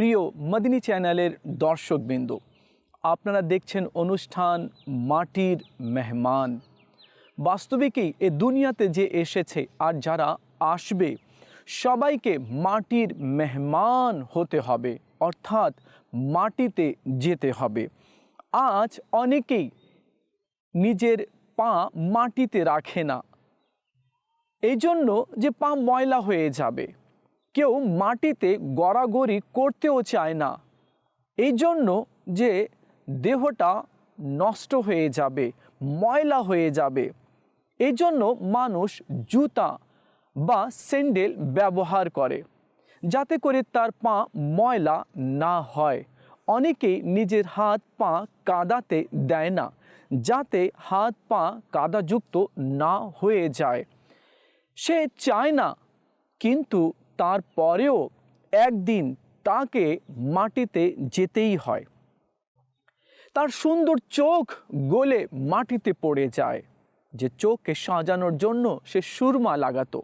প্রিয় মদিনী চ্যানেলের দর্শকবৃন্দ, আপনারা দেখছেন অনুষ্ঠান মাটির মেহমান। বাস্তবিকই এ দুনিয়াতে যে এসেছে আর যারা আসবে, সবাইকে মাটির মেহমান হতে হবে, অর্থাৎ মাটিতে যেতে হবে। আজ অনেকেই নিজের পা মাটিতে রাখে না। এই জন্য যে পা ময়লা হয়ে যাবে কেউ মাটিতে গড়াগড়ি করতেও চায় না। এই জন্য যে দেহটা নষ্ট হয়ে যাবে, ময়লা হয়ে যাবে, এই জন্য মানুষ জুতা বা স্যান্ডেল ব্যবহার করে, যাতে করে তার পা ময়লা না হয়। অনেকেই নিজের হাত পা কাদাতে দেয় না, যাতে হাত পা কাদাযুক্ত না হয়ে যায়। সে চায় না, কিন্তু তারপরেও একদিন তাকে মাটিতে যেতেই হয়। তার সুন্দর চোখ গলে মাটিতে পড়ে যায়। যে চোখকে সাজানোর জন্য সে সুরমা লাগাতো।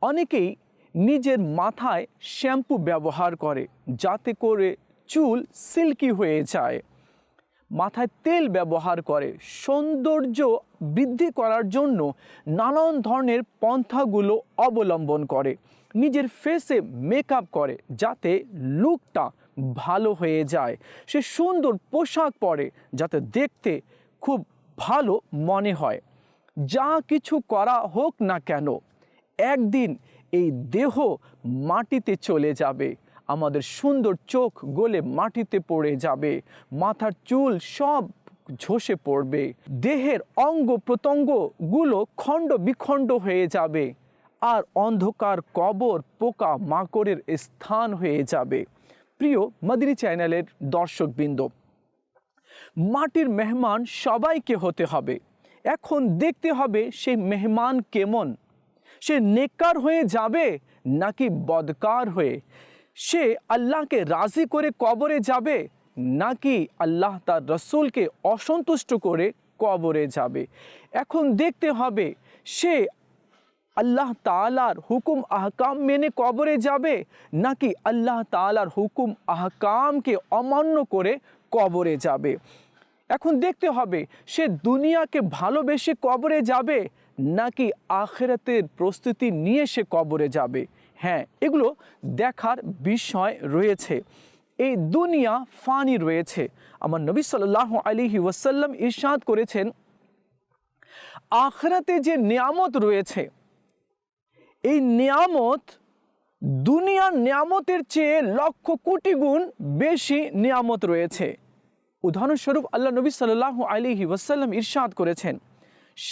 অনেকেই নিজের মাথায় শ্যাম্পু ব্যবহার করে, যাতে করে চুল সিল্কি হয়ে যায়। মাথায় তেল ব্যবহার করে, সৌন্দর্য বৃদ্ধি করার জন্য নানান ধরনের পন্থাগুলো অবলম্বন করে। নিজের ফেসে মেকআপ করে যাতে লুকটা ভালো হয়ে যায়। সে সুন্দর পোশাক পরে যাতে দেখতে খুব ভালো মনে হয়। যা কিছু করা হোক না কেন, একদিন এই দেহ মাটিতে চলে যাবে। আমাদের সুন্দর চোখ গলে মাটিতে পড়ে যাবে। মাথার চুল সব ঝসে পড়বে। দেহের অঙ্গ প্রত্যঙ্গগুলো খণ্ড বিখণ্ড হয়ে যাবে। আর অন্ধকার কবর পোকা মাকড়ের স্থান হয়ে যাবে। প্রিয় মদিনী চ্যানেলের দর্শকবৃন্দ, মাটির মেহমান সবাইকে হতে হবে। এখন দেখতে হবে সেই মেহমান কেমন। সে নেককার হয়ে যাবে নাকি বদকার হয়ে? সে আল্লাহকে রাজি করে কবরে যাবে নাকি আল্লাহ তার রসুলকে অসন্তুষ্ট করে কবরে যাবে? এখন দেখতে হবে সে আল্লাহ তালার হুকুম আহকাম মেনে কবরে যাবে, নাকি আল্লাহ তালার হুকুম আহকামকে অমান্য করে কবরে যাবে? এখন দেখতে হবে, সে দুনিয়াকে ভালোবেসে কবরে যাবে, নাকি আখেরাতের প্রস্তুতি নিয়ে সে কবরে যাবে? হ্যাঁ এগুলো দেখার বিষয় রয়েছে। এই দুনিয়া ফানি রয়েছে। আমার নবী সাল্লাহ আলিহি ওয়াসাল্লাম ইরশাদ করেছেন, আখরাতে যে নিয়ামত রয়েছে এই নিয়ামত দুনিয়ার নিয়ামতের চেয়ে লক্ষ কোটি গুণ বেশি নিয়ামত রয়েছে। উদাহরণস্বরূপ আল্লাহ নবী সাল্লাহ আলিহি ওয়াসাল্লাম ইরশাদ করেছেন,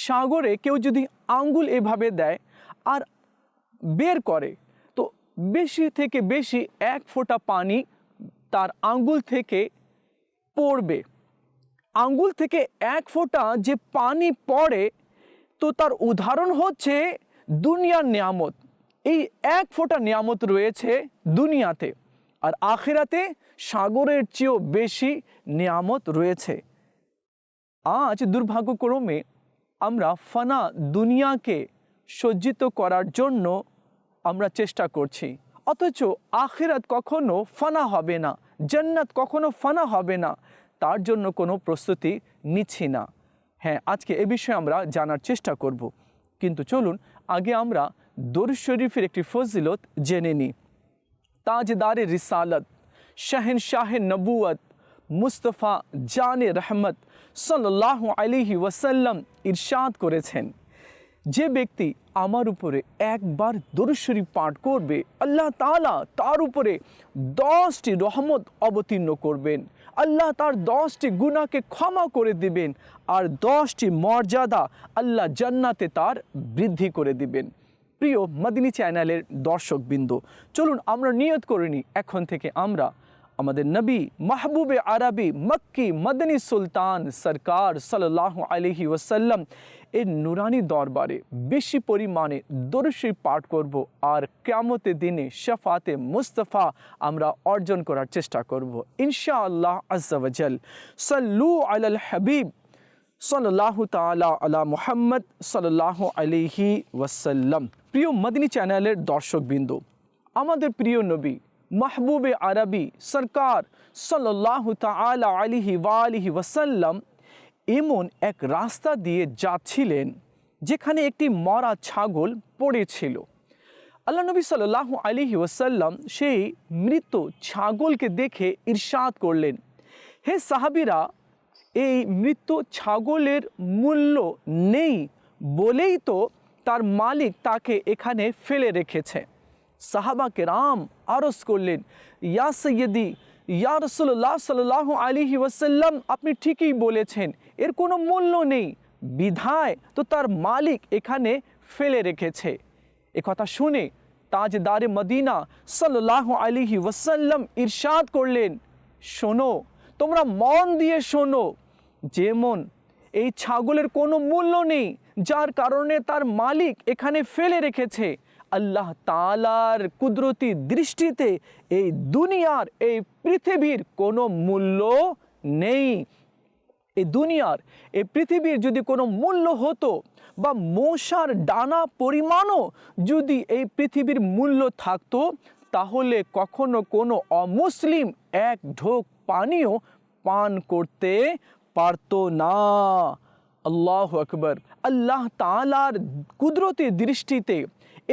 সাগরে কেউ যদি আঙ্গুল এভাবে দেয় আর বের করে, তো বেশি থেকে বেশি এক ফোঁটা পানি তার আঙ্গুল থেকে পড়বে। আঙ্গুল থেকে এক ফোঁটা যে পানি পড়ে, তো তার উদাহরণ হচ্ছে দুনিয়ার নিয়ামত, এই এক ফোঁটা নিয়ামত রয়েছে দুনিয়াতে। আর আখেরাতে সাগরের চেয়েও বেশি নিয়ামত রয়েছে। আজ দুর্ভাগ্যক্রমে আমরা ফানা দুনিয়াকে সজ্জিত করার জন্য আমরা চেষ্টা করছি। অথচ আখেরাত কখনো ফানা হবে না, জান্নাত কখনো ফানা হবে না, তার জন্য কোনো প্রস্তুতি নিচ্ছি না। হ্যাঁ আজকে এ বিষয়ে আমরা জানার চেষ্টা করব। কিন্তু চলুন আগে আমরা দরুদ শরীফের একটি ফজিলত জেনে নিই। তাজদারে রিসালত শাহেন শাহে নবুয়ত মুস্তফা জানে রহমত সাল্লাহ আলিহি ওয়াসাল্লাম ইরশাদ করেছেন। যে ব্যক্তি আমার উপরে একবার দরুশরী পাঠ করবে, আল্লাহ তালা তার উপরে দশটি রহমত অবতীর্ণ করবেন। আল্লাহ তার দশটি গুণাকে ক্ষমা করে দিবেন আর দশটি মর্যাদা আল্লাহ জান্নাতে তার বৃদ্ধি করে দিবেন। প্রিয় মদিনী চ্যানেলের দর্শকবৃন্দ, চলুন আমরা নিয়ত করে নিই, এখন থেকে আমরা আমাদের নবী মাহবুবে আরবি মক্কি মদনী সুলতান সরকার সাল্লাহ আলহি ওয়াসাল্লাম এর নুরানি দরবারে বেশি পরিমাণে দরুশি পাঠ করব আর কেমতে দিনে শফাতে মুস্তফা আমরা অর্জন করার চেষ্টা করব, ইনশাআল্লাহ আজ্জাওয়াজাল সাল্লু আলাল হাবিব সাল্লাহ তালা আলা মুহাম্মদ সাল্লাহ আলিহি ওয়াসাল্লাম। প্রিয় মদিনী চ্যানেলের দর্শকবৃন্দ, আমাদের প্রিয় নবী মাহবুবে আরবি সরকার সাল্লাহ তালা আলিহি ওয়ালিহি ওয়াসাল্লাম এমন এক রাস্তা দিয়ে যাচ্ছিলেন যেখানে একটি মরা ছাগল পড়েছিল। আল্লাহ নবী সাল্লাহ আলিহি ওয়াসাল্লাম সেই মৃত ছাগলকে দেখে ইরশাদ করলেন। হে সাহাবিরা, এই মৃত ছাগলের মূল্য নেই বলেই তো তার মালিক তাকে এখানে ফেলে রেখেছে। সাহাবাকে রাম আরস করলেন, ইয়া সৈয়দি, ইয়া রসুল্লাহ সাল্লাহ আলিহি ওয়াসাল্লাম, আপনি ঠিকই বলেছেন, এর কোনো মূল্য নেই, বিধায় তো তার মালিক এখানে ফেলে রেখেছে। কথা শুনে তাজদারে মদিনা সাল্লাহ আলিহি ওয়াসাল্লাম ইরশাদ করলেন, শোনো, তোমরা মন দিয়ে শোনো, যেমন এই ছাগলের কোনো মূল্য নেই, যার কারণে তার মালিক এখানে ফেলে রেখেছে আল্লাহ তালার কুদরতি দৃষ্টিতে এই দুনিয়ার, এই পৃথিবীর কোনো মূল্য নেই। এই দুনিয়ার, এই পৃথিবীর যদি কোনো মূল্য হতো বা মশার ডানা পরিমাণও যদি এই পৃথিবীর মূল্য থাকতো, তাহলে কখনো কোনো অমুসলিম এক ঢোক পানিও পান করতে পারতো না। আল্লাহ আকবর। আল্লাহ তালার কুদরতি দৃষ্টিতে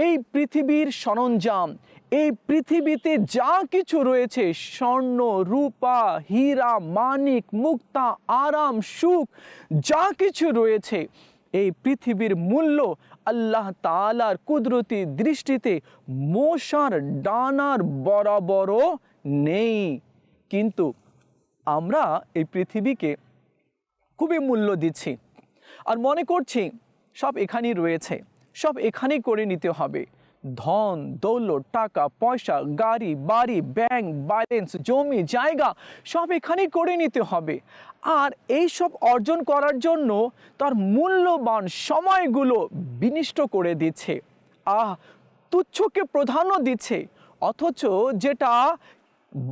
এই পৃথিবীর সরঞ্জাম, এই পৃথিবীতে যা কিছু রয়েছে, স্বর্ণ, রূপা, হীরা, মানিক, মুক্তা, আরাম, সুখ, যা কিছু রয়েছে, এই পৃথিবীর মূল্য আল্লাহ তালার কুদরতি দৃষ্টিতে মশার ডানার বরাবরও নেই। কিন্তু আমরা এই পৃথিবীকে খুবই মূল্য দিচ্ছি। আর মনে করছি, সব এখানেই রয়েছে। সব এখানেই করে নিতে হবে। ধন, দৌলত, টাকা, পয়সা, গাড়ি, বাড়ি ব্যাংক ব্যালেন্স জমি, জায়গা, সব এখানেই করে নিতে হবে। আর এই সব অর্জন করার জন্য তার মূল্যবান সময়গুলো বিনিষ্ট করে দিচ্ছে। আহ, তুচ্ছকে প্রাধান্য দিচ্ছে। অথচ যেটা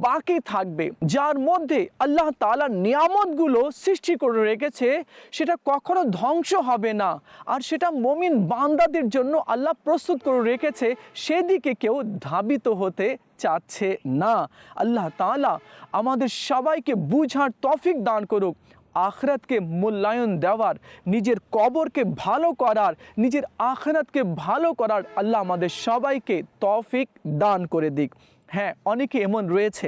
বাকি থাকবে, যার মধ্যে আল্লাহ তালার নিয়ামতগুলো সৃষ্টি করে রেখেছে, সেটা কখনো ধ্বংস হবে না। আর সেটা মমিন বান্দাদের জন্য আল্লাহ প্রস্তুত করে রেখেছে, সেদিকে কেউ ধাবিত হতে চাচ্ছে না। আল্লাহ তালা আমাদের সবাইকে বুঝার তফিক দান করুক, আখরাতকে মূল্যায়ন দেওয়ার, নিজের কবরকে ভালো করার, নিজের আখরাতকে ভালো করার আল্লাহ আমাদের সবাইকে তফিক দান করে দিক। হ্যাঁ অনেকে এমন রয়েছে।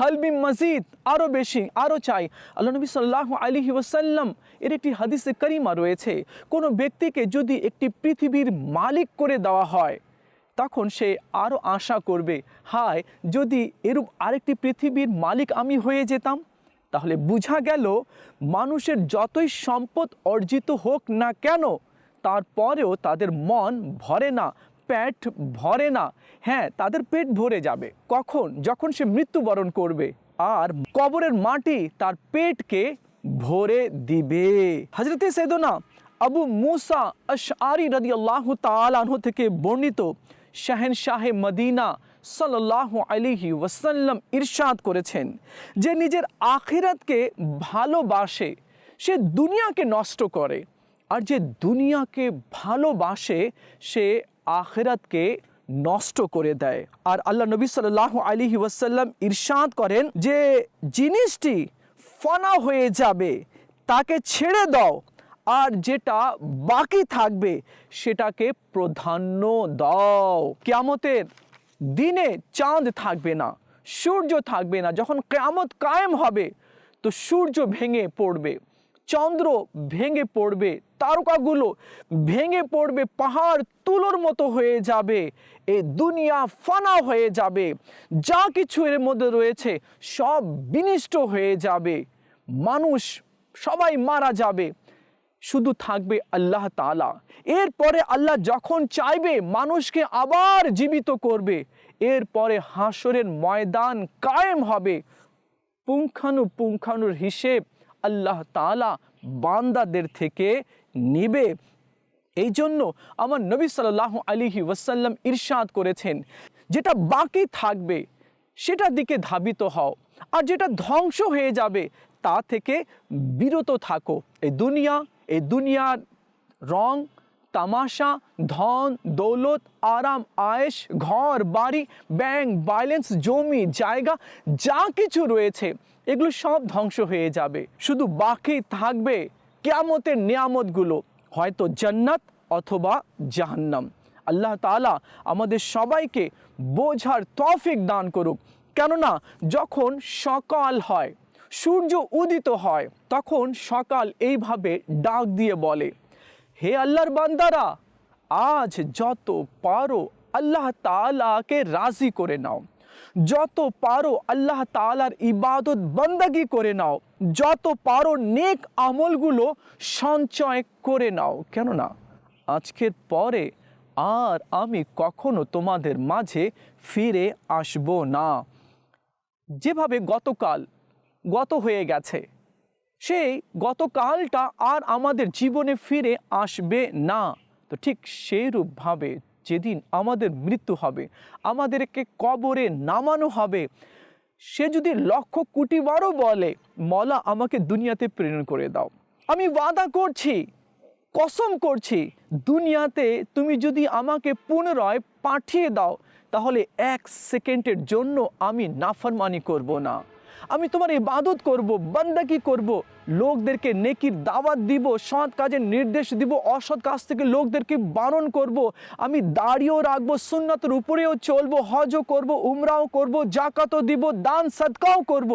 হালবি মজিদ আরও বেশি আরও চাই। আল্লাহ নবী সাল্লাহ আলী ওসাল্লাম এর একটি হাদিসে করিমা রয়েছে, কোনো ব্যক্তিকে যদি একটি পৃথিবীর মালিক করে দেওয়া হয়, তখন সে আরও আশা করবে, হায়, যদি এরূপ আরেকটি পৃথিবীর মালিক আমি হয়ে যেতাম, তাহলে বোঝা গেল, মানুষের যতই সম্পদ অর্জিত হোক না কেন, তারপরেও তাদের মন ভরে না পেট ভরে না। হ্যাঁ তাদের পেট ভরে যাবে। কখন? যখন সে মৃত্যুবরণ করবে। আর কবরের মাটি তার পেটকে ভরে দিবে। হজরতে সেদনা আবু মুসা আশআরি রাদি আল্লাহ তালাহ থেকে বর্ণিত শাহেন শাহে মদিনা সাল্লাহ আলিহি ওয়াসাল্লাম ইরশাদ করেছেন যে নিজের আখিরাতকে ভালোবাসে, সে দুনিয়াকে নষ্ট করে। আর যে দুনিয়াকে ভালোবাসে, সে আখেরাতকে নষ্ট করে দেয়। আর আল্লাহ নবী সাল্লাহ আলিহি ওয়াসাল্লাম ইরশাদ করেন যে জিনিসটি ফনা হয়ে যাবে, তাকে ছেড়ে দাও। আর যেটা বাকি থাকবে, সেটাকে প্রাধান্য দাও। কেয়ামতের দিনে চাঁদ থাকবে না, সূর্য থাকবে না, যখন কেয়ামত কায়েম হবে, তো সূর্য ভেঙে পড়বে, চন্দ্র ভেঙে পড়বে তারকাগুলো ভেঙে পড়বে, পাহাড় তুলোর মতো হয়ে যাবে, এ দুনিয়া ফানা হয়ে যাবে, যা কিছু এর মধ্যে রয়েছে সব বিনিষ্ট হয়ে যাবে, মানুষ সবাই মারা যাবে, শুধু থাকবে আল্লাহ তালা এরপরে আল্লাহ যখন চাইবে, মানুষকে আবার জীবিত করবে, এরপরে হাসরের ময়দান কায়েম হবে। পুঙ্খানু পুঙ্খানুর হিসেব আল্লাহ তাআলা বান্দাদের থেকে নিবে। এই জন্য আমার নবী সাল্লাহ আলিহি ওয়াসাল্লাম ইরশাদ করেছেন, যেটা বাকি থাকবে, সেটার দিকে ধাবিত হও। আর যেটা ধ্বংস হয়ে যাবে, তা থেকে বিরত থাকো। এই দুনিয়া, এই দুনিয়ার রং তামাশা, ধন, দৌলত, আরাম, আয়েশ, ঘর, বাড়ি, ব্যাংক, ব্যালেন্স, জমি, জায়গা, যা কিছু রয়েছে, এগুলো সব ধ্বংস হয়ে যাবে। শুধু বাকি থাকবে কেয়ামতের নিয়ামতগুলো, হয়তো জান্নাত অথবা জাহান্নাম। আল্লাহ তাআলা আমাদের সবাইকে বোঝার তফিক দান করুক। কেননা যখন সকাল হয়, সূর্য উদিত হয়, তখন সকাল এইভাবে ডাক দিয়ে বলে হে আল্লাহর বান্দারা, আজ যত পারো আল্লাহ তাআলাকে রাজি করে নাও। যত পারো আল্লাহ তালার ইবাদত বন্দাগি করে নাও। যত পারো নেক আমলগুলো সঞ্চয় করে নাও। কেননা, আজকের পরে আর আমি কখনো তোমাদের মাঝে ফিরে আসব না। যেভাবে গতকাল, গত হয়ে গেছে সেই গতকালটা আর আমাদের জীবনে ফিরে আসবে না। তো ঠিক সেইরূপভাবে যেদিন আমাদের মৃত্যু হবে, আমাদেরকে কবরে নামানো হবে, সে যদি লক্ষ কোটিবারও বলে, মলা আমাকে দুনিয়াতে প্রেরণ করে দাও। আমি ওয়াদা করছি, কসম করছি, দুনিয়াতে তুমি যদি আমাকে পুনরায় পাঠিয়ে দাও, তাহলে এক সেকেন্ডের জন্য আমি নাফরমানি করব না। আমি তোমার ইবাদত করব বান্দাকি করব, লোকদেরকে নেকির দাওয়াত দিব, সৎ কাজের নির্দেশ দিব, অসৎ কাজ থেকে লোকদেরকে বারণ করব, আমি দাড়িও রাখব, সুন্নতের উপরেও চলবো, হজও করব, উমরাও করব জাকাতও দিব, দান সৎকাও করব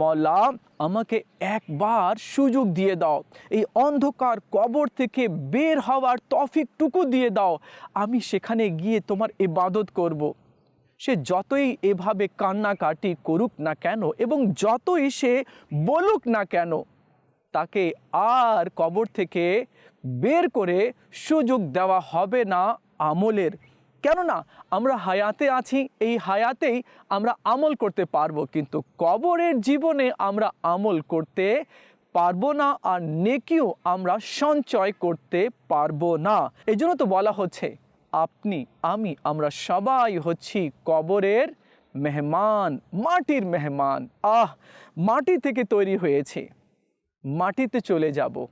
মলা, আমাকে একবার সুযোগ দিয়ে দাও, এই অন্ধকার কবর থেকে বের হওয়ার তফিকটুকু দিয়ে দাও, আমি সেখানে গিয়ে তোমার ইবাদত করব। সে যতই এভাবে কান্নাকাটি করুক না কেন এবং যতই সে বলুক না কেন, তাকে আর কবর থেকে বের করে সুযোগ দেওয়া হবে না আমলের। কেননা আমরা হায়াতে আছি, এই হায়াতেই আমরা আমল করতে পারব, কিন্তু কবরের জীবনে আমরা আমল করতে পারব না আর নেকিও আমরা সঞ্চয় করতে পারব না। এই জন্য তো বলা হচ্ছে আপনি, আমি, আমরা সবাই হচ্ছি কবরের মেহমান, মাটির মেহমান। আহ, মাটি থেকে তৈরি হয়েছে। মাটিতে চলে যাব।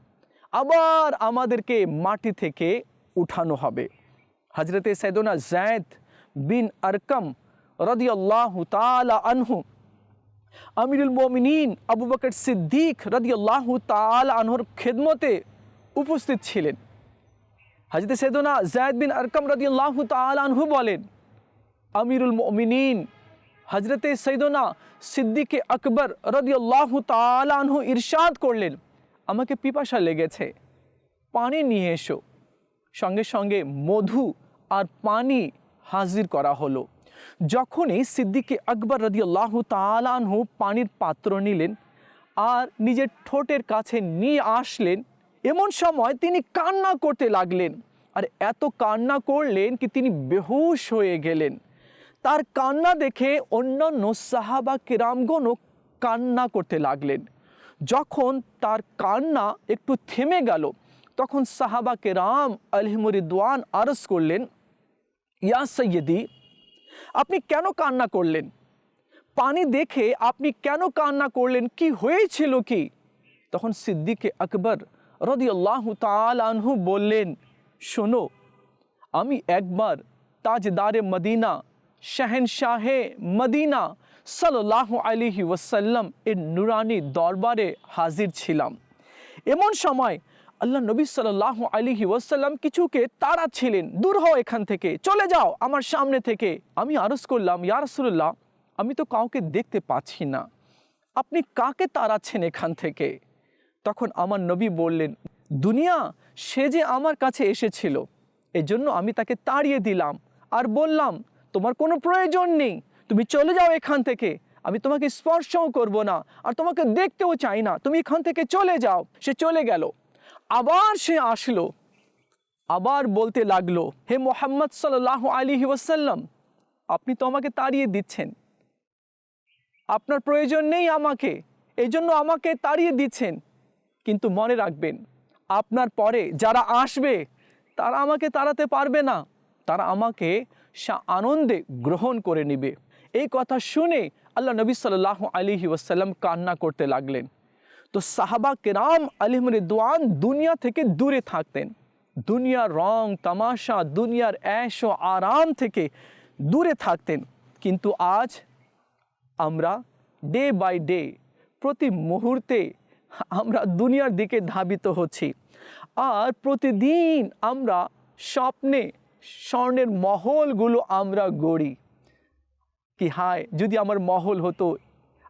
আবার আমাদেরকে মাটি থেকে উঠানো হবে। হজরতে সৈদনা জैद বিন আরকম রদিয়াল্লাহ তালা আনহু, আমিরুল মোমিনিন আবু বকর সিদ্দিক রদিয়াল্লাহ তালা আনহুর খেদমতে উপস্থিত ছিলেন। হজরত সৈদনা জैद বিন আরকম রদিয়াল্লাহ তালা আনহু বলেন, আমিরুল মোমিনিন, হজরতে সৈদনা সিদ্দিকে আকবর রদিয়াল্লাহ তালা আনহু ইরশাদ করলেন। আমাকে পিপাসা লেগেছে, পানি নিয়ে এসো। সঙ্গে সঙ্গে মধু আর পানি হাজির করা হলো। যখনই সিদ্দিকে আকবর রদিয়াল্লাহ তালানহু পানির পাত্র নিলেন আর নিজের ঠোঁটের কাছে নিয়ে আসলেন এমন সময় তিনি কান্না করতে লাগলেন। আর এত কান্না করলেন কি তিনি বেহুশ হয়ে গেলেন। তার কান্না দেখে অন্যান্য সাহাবা কিরামগণও কান্না করতে লাগলেন। যখন তার কান্না একটু থেমে গেল, তখন সাহাবা কেরাম আলহিমরিদওয়ান আরস করলেন, ইয়া সৈয়দি আপনি কেন কান্না করলেন? পানি দেখে আপনি কেন কান্না করলেন? কি হয়েছিল কি? তখন সিদ্দিকে আকবর রদিয়াল্লাহ আনহু বললেন, শোনো, আমি একবার তাজদারে মদিনা, শাহেনশাহে মদিনা সাল্লাহ আলিহি ওয়াসাল্লাম এর নুরানি দরবারে হাজির ছিলাম। এমন সময় আল্লাহ নবী সাল্লাহ আলিহি ওয়াসাল্লাম কিছুকে তারা ছিলেন, দূর হও এখান থেকে, চলে যাও আমার সামনে থেকে। আমি আরজ করলাম, ইয়া রাসূলুল্লাহ, আমি তো কাউকে দেখতে পাচ্ছি না। আপনি কাকে তাড়াচ্ছেন এখান থেকে? তখন আমার নবী বললেন, দুনিয়া সে যে আমার কাছে এসেছিল এই জন্য আমি তাকে তাড়িয়ে দিলাম আর বললাম, তোমার কোনো প্রয়োজন নেই, তুমি চলে যাও এখান থেকে। আমি তোমাকে স্পর্শও করব না আর তোমাকে দেখতেও চাই না। তুমি এখান থেকে চলে যাও। সে চলে গেল। আবার সে আসলো। আবার বলতে লাগল, হে মোহাম্মদ সাল্লাহ আলী ওয়াসাল্লাম, আপনি তো আমাকে তাড়িয়ে দিচ্ছেন। আপনার প্রয়োজন নেই আমাকে এই জন্য আমাকে তাড়িয়ে দিচ্ছেন। কিন্তু মনে রাখবেন, আপনার পরে যারা আসবে, তারা আমাকে তাড়াতে পারবে না। তারা আমাকে আনন্দে গ্রহণ করে নেবে। এই কথা শুনে আল্লাহ নবী সাল্লাহ আলিহি ওয়াসাল্লাম কান্না করতে লাগলেন। তো সাহাবা কেরাম আলিমর দোয়ান দুনিয়া থেকে দূরে থাকতেন। দুনিয়ার রং, তামাশা, দুনিয়ার অ্যাশ ও আরাম থেকে দূরে থাকতেন। কিন্তু আজ আমরা ডে বাই ডে প্রতি মুহূর্তে আমরা দুনিয়ার দিকে ধাবিত হচ্ছি। আর প্রতিদিন আমরা স্বপ্নে, স্বর্ণের মহলগুলো আমরা গড়ি। কি হায়, যদি আমার মহল হতো,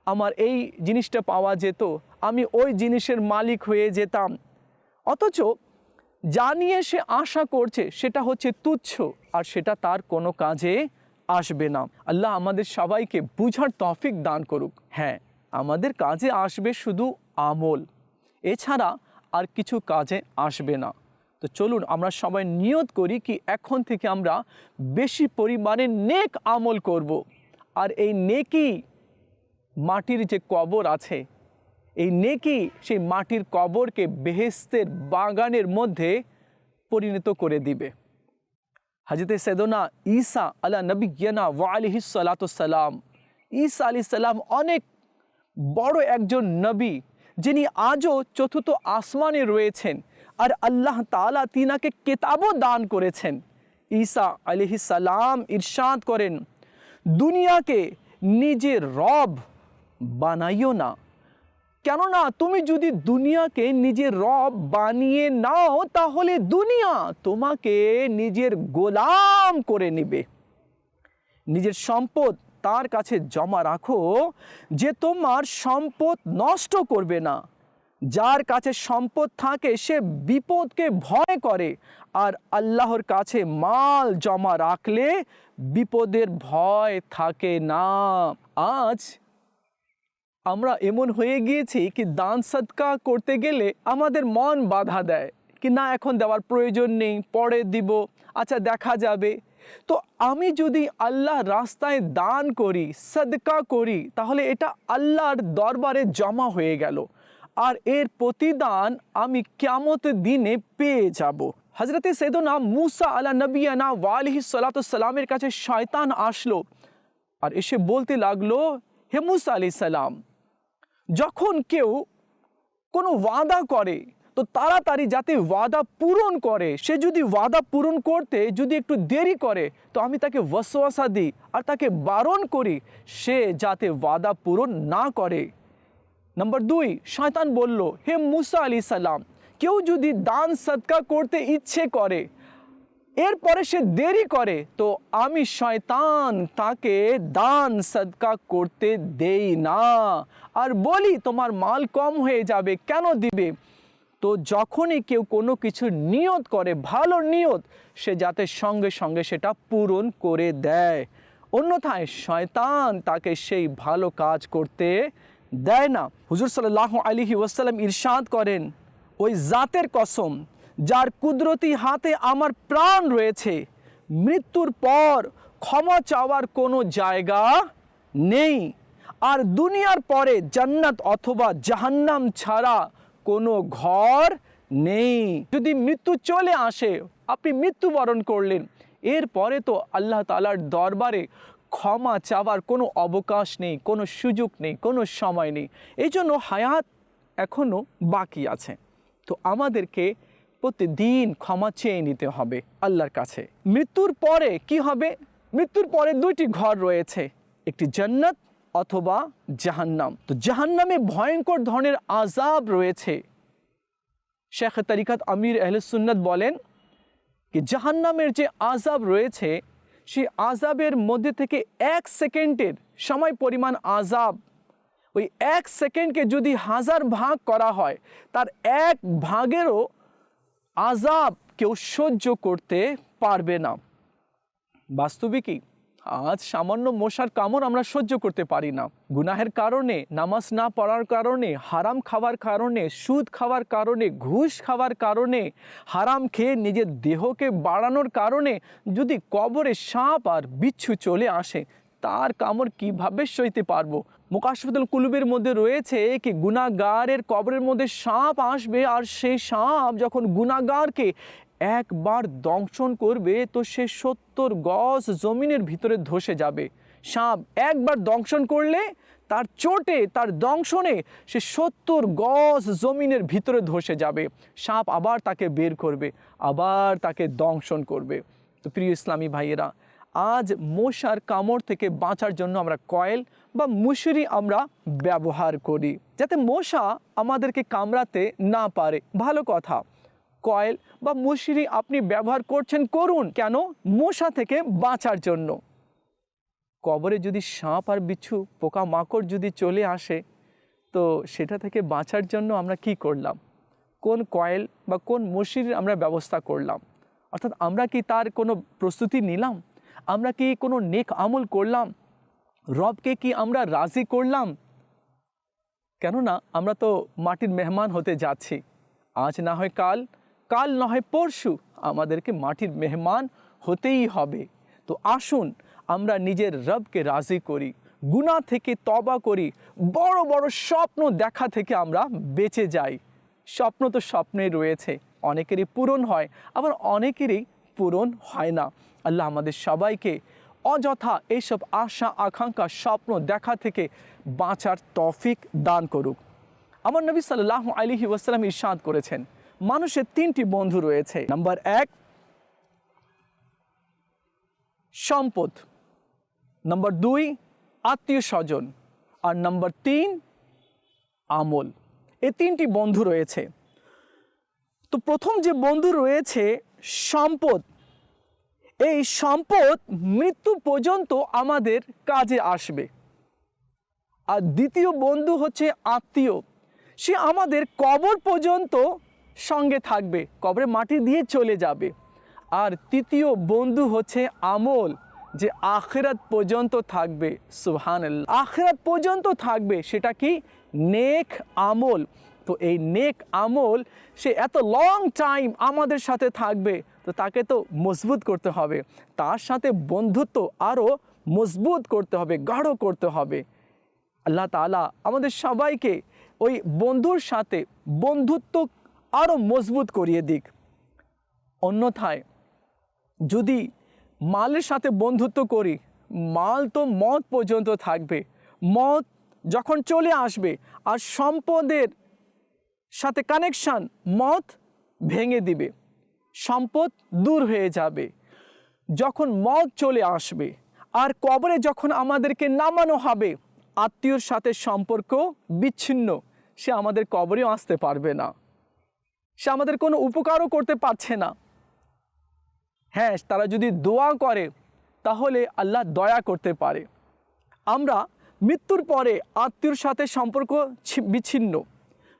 আমার এই জিনিসটা পাওয়া যেত, আমি ওই জিনিসের মালিক হয়ে যেতাম। অথচ যা নিয়ে সে আশা করছে, সেটা হচ্ছে তুচ্ছ, আর সেটা তার কোনো কাজে আসবে না। আল্লাহ আমাদের সবাইকে বুঝার তফিক দান করুক। হ্যাঁ আমাদের কাজে আসবে শুধু আমল। এছাড়া আর কিছু কাজে আসবে না। তো চলুন আমরা সবাই নিয়ত করি কি এখন থেকে আমরা বেশি পরিমাণে নেক আমল করব। আর এই নেকি মাটির যে কবর আছে, এই নেকি সেই মাটির কবরকে বেহেস্তের বাগানের মধ্যে পরিণত করে দিবে। হাজরতে সেদনা ঈসা আলা নবী গিয়ানা ওয়া আলিহি সালাম ঈসা আলি সাল্লাম অনেক বড় একজন নবী যিনি আজও চতুর্থ আসমানে রয়েছেন আর আল্লাহ তালা তিনাকে কেতাবও দান করেছেন। ঈসা সালাম ইরশাদ করেন, দুনিয়াকে নিজের রব বানাইও না। কেননা তুমি যদি দুনিয়াকে নিজের রব বানিয়ে নাও, তাহলে দুনিয়া তোমাকে নিজের গোলাম করে নেবে। নিজের সম্পদ তার কাছে জমা রাখো যে তোমার সম্পদ নষ্ট করবে না। যার কাছে সম্পদ থাকে, সে বিপদকে ভয় করে। আর আল্লাহর কাছে মাল জমা রাখলে বিপদের ভয় থাকে না। আজ আমরা এমন হয়ে গিয়েছি কি দান সৎকা করতে গেলে আমাদের মন বাধা দেয়, কি না এখন দেওয়ার প্রয়োজন নেই, পরে দিব আচ্ছা দেখা যাবে। তো আমি যদি আল্লাহ রাস্তায় দান করি, সদকা করি, তাহলে এটা আল্লাহর দরবারে জমা হয়ে গেল। আর এর প্রতিদান আমি কেমত দিনে পেয়ে যাব। হজরতে সেদনা মুসা আলা নবিয়ানা ওয়ালিহি সালাতামের কাছে শয়তান আসলো আর এসে বলতে লাগল, হে মুসা আলি সালাম, যখন কেউ কোনো ওয়াদা করে তো তাড়াতাড়ি যাতে ওয়াদা পূরণ করে। সে যদি ওয়াদা পূরণ করতে, যদি একটু দেরি করে, তো আমি তাকে ওয়াসওয়াসা দিই আর তাকে বারণ করি, সে যাতে ওয়াদা পূরণ না করে। নম্বর দুই, শয়তান বলল, হে মুসা আলি সালাম, কেউ যদি দান সৎকা করতে ইচ্ছে করে, এরপরে সে দেরি করে, তো আমি শয়তান তাকে দান সদকা করতে দেই না। আর বলি, তোমার মাল কম হয়ে যাবে, কেন দিবে? তো যখনই কেউ কোনো কিছু নিয়ত করে, ভালো নিয়ত, সে যাতে সঙ্গে সঙ্গে সেটা পূরণ করে দেয়। অন্যথায় শয়তান তাকে সেই ভালো কাজ করতে দেয় না। হুজুর সাল্লাহ আলিহি ওয়াসাল্লাম ইরশাদ করেন, ওই জাতের কসম, যার কুদরতি হাতে আমার প্রাণ রয়েছে, মৃত্যুর পর ক্ষমা চাওয়ার কোনো জায়গা নেই। আর দুনিয়ার পরে জান্নাত অথবা জাহান্নাম ছাড়া কোনো ঘর নেই। যদি মৃত্যু চলে আসে, আপনি মৃত্যুবরণ করলেন। এরপরে তো আল্লাহ তালার দরবারে ক্ষমা চাওয়ার কোনো অবকাশ নেই, কোনো সুযোগ নেই, কোনো সময় নেই। এই জন্য হায়াত এখনও বাকি আছে। তো আমাদেরকে প্রতিদিন ক্ষমা চেয়ে নিতে হবে আল্লাহর কাছে। মৃত্যুর পরে কি হবে? মৃত্যুর পরে দুইটি ঘর রয়েছে। একটি জান্নাত অথবা জাহান্নাম। তো জাহান্নামে ভয়ঙ্কর ধরনের আজাব রয়েছে। শেখ তারিকাত আমির আহলসুন্নত বলেন কি, জাহান্নামের যে আজাব রয়েছে, সেই আজাবের মধ্যে থেকে এক সেকেন্ডের সময় পরিমাণ আজাব ওই এক সেকেন্ডকে যদি হাজার ভাগ করা হয়, তার এক ভাগেরও আজাব কেউ সহ্য করতে পারবে না। বাস্তবিকই আজ সামান্য মশার কামড় আমরা সহ্য করতে পারি না। গুনাহের কারণে, নামাজ না পড়ার কারণে, হারাম খাওয়ার কারণে, সুদ খাওয়ার কারণে, ঘুষ খাওয়ার কারণে, হারাম খেয়ে নিজের দেহকে বাড়ানোর কারণে যদি কবরে সাপ আর বিচ্ছু চলে আসে, তার কামড় কীভাবে সইতে পারব? মোকাশফতুল কুলুবের মধ্যে রয়েছে কি গুনাগারের কবরের মধ্যে সাপ আসবে আর সেই সাপ যখন গুনাগারকে একবার দংশন করবে তো সে সত্তর গজ জমিনের ভিতরে ধসে যাবে। সাপ একবার দংশন করলে তার চোটে, তার দংশনে সে সত্তর গজ জমিনের ভিতরে ধসে যাবে। সাপ আবার তাকে বের করবে, আবার তাকে দংশন করবে। তো প্রিয় ইসলামী ভাইয়েরা, আজ মশার কামড় থেকে বাঁচার জন্য আমরা কয়েল বা মুশুরি আমরা ব্যবহার করি, যাতে মশা আমাদেরকে কামড়াতে না পারে। ভালো কথা। কয়েল বা মুশুরি আপনি ব্যবহার করছেন করুন। কেন? মশা থেকে বাঁচার জন্য। কবরে যদি সাপ আর বিচ্ছু পোকা মাকড় যদি চলে আসে, তো সেটা থেকে বাঁচার জন্য আমরা কি করলাম? কোন কয়েল বা কোন মশির আমরা ব্যবস্থা করলাম? অর্থাৎ আমরা কি তার কোনো প্রস্তুতি নিলাম? আমরা কি কোনো নেক আমল করলাম? রবকে কি আমরা রাজি করলাম? কেননা আমরা তো মাটির মেহমান হতে যাচ্ছি। আজ না হয় কাল কাল না হয় পরশু আমাদেরকে মাটির মেহমান হতেই হবে। তো আসুন, আমরা নিজের রবকে রাজি করি, গুনাহ থেকে তবা করি, বড় বড় স্বপ্ন দেখা থেকে আমরা বেঁচে যাই। স্বপ্ন তো স্বপ্নেই রয়েছে, অনেকেরই পূরণ হয়, আবার অনেকেরই পূরণ হয় না। আল্লাহ আমাদের সবাইকে অযথা এইসব আশা, আকাঙ্ক্ষা, স্বপ্ন দেখা থেকে বাঁচার তফিক দান করুক। আমার নবী সাল্লাহ আলিহি ওয়াসালাম ইরশাদ করেছেন মানুষের তিনটি বন্ধু রয়েছে। নাম্বার এক, সম্পদ। নাম্বার দুই, আত্মীয় স্বজন। আর নাম্বার তিন, আমল। এ তিনটি বন্ধু রয়েছে। তো প্রথম যে বন্ধু রয়েছে, সম্পদ। এই সম্পদ মৃত্যু পর্যন্ত আমাদের কাজে আসবে। আর দ্বিতীয় বন্ধু হচ্ছে আত্মীয়। সে আমাদের কবর পর্যন্ত সঙ্গে থাকবে, কবরে মাটি দিয়ে চলে যাবে। আর তৃতীয় বন্ধু হচ্ছে আমল, যে আখেরাত পর্যন্ত থাকবে। সুহান আখেরাত পর্যন্ত থাকবে, সেটা কি? নেক আমল। তো এই নেক আমল, সে এত লং টাইম আমাদের সাথে থাকবে, তো তাকে তো মজবুত করতে হবে। তার সাথে বন্ধুত্ব আরও মজবুত করতে হবে, গাঢ় করতে হবে। আল্লাহ তালা আমাদের সবাইকে ওই বন্ধুর সাথে বন্ধুত্ব আরও মজবুত করিয়ে দিক। অন্যথায় যদি মালের সাথে বন্ধুত্ব করি, মাল তো মত পর্যন্ত থাকবে। মত যখন চলে আসবে আর সম্পদের সাথে কানেকশান মত ভেঙে দিবে। সম্পদ দূর হয়ে যাবে। যখন মত চলে আসবে আর কবরে যখন আমাদেরকে নামানো হবে, আত্মীয়র সাথে সম্পর্ক বিচ্ছিন্ন, সে আমাদের কবরেও আসতে পারবে না। সে আমাদের কোনো উপকারও করতে পারছে না। হ্যাঁ তারা যদি দোয়া করে, তাহলে আল্লাহ দয়া করতে পারে। আমরা মৃত্যুর পরে আত্মীয়র সাথে সম্পর্ক বিচ্ছিন্ন।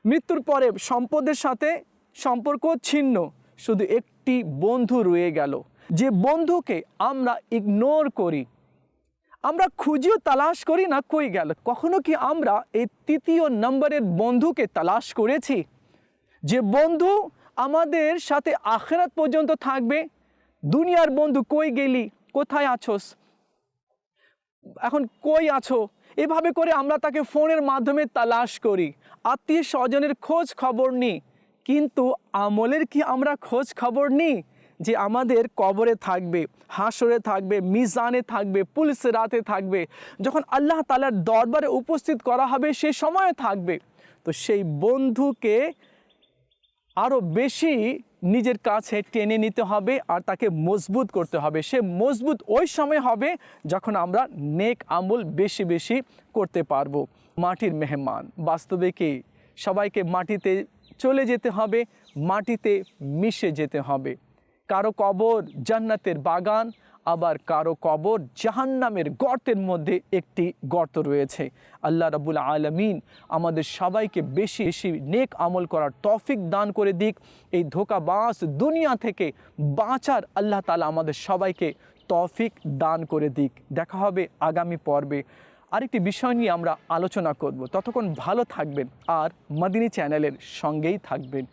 মৃত্যুর পরে সম্পদের সাথে সম্পর্ক ছিন্ন। শুধু একটি বন্ধু রয়ে গেল। যে বন্ধুকে আমরা ইগনোর করি। আমরা খুঁজেও তালাশ করি না কই গেল। কখনো কি আমরা এই তৃতীয় নম্বরের বন্ধুকে তালাশ করেছি? যে বন্ধু আমাদের সাথে আখেরাত পর্যন্ত থাকবে, দুনিয়ার বন্ধু কই গেলি? কোথায় আছোস? এখন কই আছো? এভাবে করে আমরা তাকে ফোনের মাধ্যমে তালাশ করি। আত্মীয় স্বজনের খোঁজ খবর নিই কিন্তু আমলের কি আমরা খোঁজ খবর নিই যে আমাদের কবরে থাকবে হাসরে থাকবে, মিজানে থাকবে, পুলিশ রাতে থাকবে। যখন আল্লাহ তালার দরবারে উপস্থিত করা হবে, সে সময়ে থাকবে। তো সেই বন্ধুকে আরও বেশি নিজের কাছে টেনে নিতে হবে আর তাকে মজবুত করতে হবে। সে মজবুত ওই সময় হবে যখন আমরা নেক আমল বেশি বেশি করতে পারব। মাটির মেহমান, বাস্তবে কি সবাইকে মাটিতে চলে যেতে হবে, মাটিতে মিশে যেতে হবে। কারও কবর জান্নাতের বাগান আবার কারও কবর জাহান্নামের গর্তের মধ্যে একটি গর্ত রয়েছে। আল্লাহ রাবুল আলমিন আমাদের সবাইকে বেশি বেশি নেক আমল করার তফিক দান করে দিক। এই ধোকাবাস দুনিয়া থেকে বাঁচার আল্লাহ তালা আমাদের সবাইকে তফিক দান করে দিক। দেখা হবে আগামী পর্বে। আরেকটি বিষয় নিয়ে আমরা আলোচনা করব। ততক্ষণ ভালো থাকবেন আর মাদিনী চ্যানেলের সঙ্গেই থাকবেন।